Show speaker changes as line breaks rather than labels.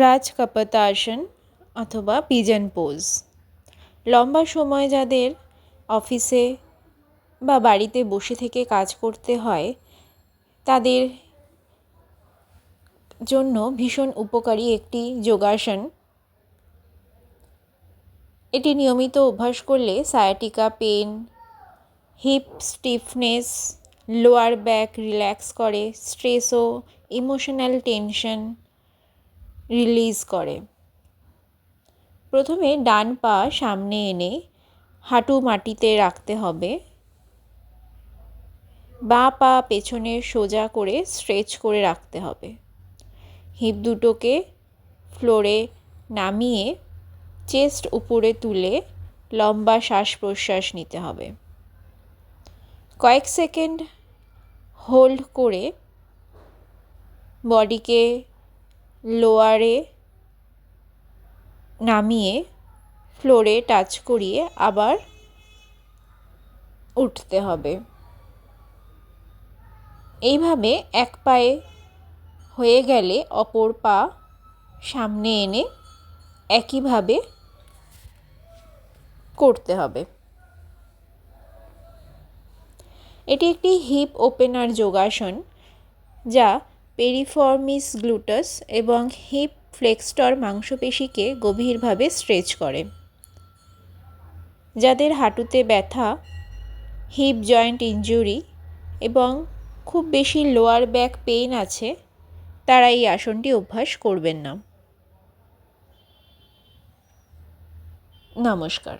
রাজ কাপাতাসন অথবা pigeon pose. লম্বা সময় যাদের অফিসে বা বাড়িতে বসে থেকে কাজ করতে হয়, তাদের জন্য ভীষণ উপকারী একটি যোগাসন। এটি নিয়মিত অভ্যাস করলে sciatica pain hip stiffness lower back relax করে স্ট্রেস ও ইমোশনাল টেনশন রিলিজ করে। প্রথমে ডান পা সামনে এনে হাঁটু মাটিতে রাখতে হবে। বাঁ পা পেছনে সোজা করে স্ট্রেচ করে রাখতে হবে। হিপ দুটোকে ফ্লোরে নামিয়ে চেস্ট উপরে তুলে লম্বা শ্বাস প্রশ্বাস নিতে হবে। কয়েক সেকেন্ড হোল্ড করে বডিকে লোয়ারে নামিয়ে ফ্লোরে টাচ করিয়ে আবার উঠতে হবে। এইভাবে এক পায়ে হয়ে গেলে অপর পা সামনে এনে একইভাবে করতে হবে। এটি একটি হিপ ওপেনার যোগাসন, যা পেরিফর্মিস গ্লুটাস এবং হিপ ফ্লেক্সটর মাংসপেশিকে গভীরভাবে স্ট্রেচ করে। যাদের হাঁটুতে ব্যথা, হিপ জয়েন্ট ইনজুরি এবং খুব বেশি লোয়ার ব্যাক পেইন আছে, তারা এই আসনটি অভ্যাস করবেন না। নমস্কার।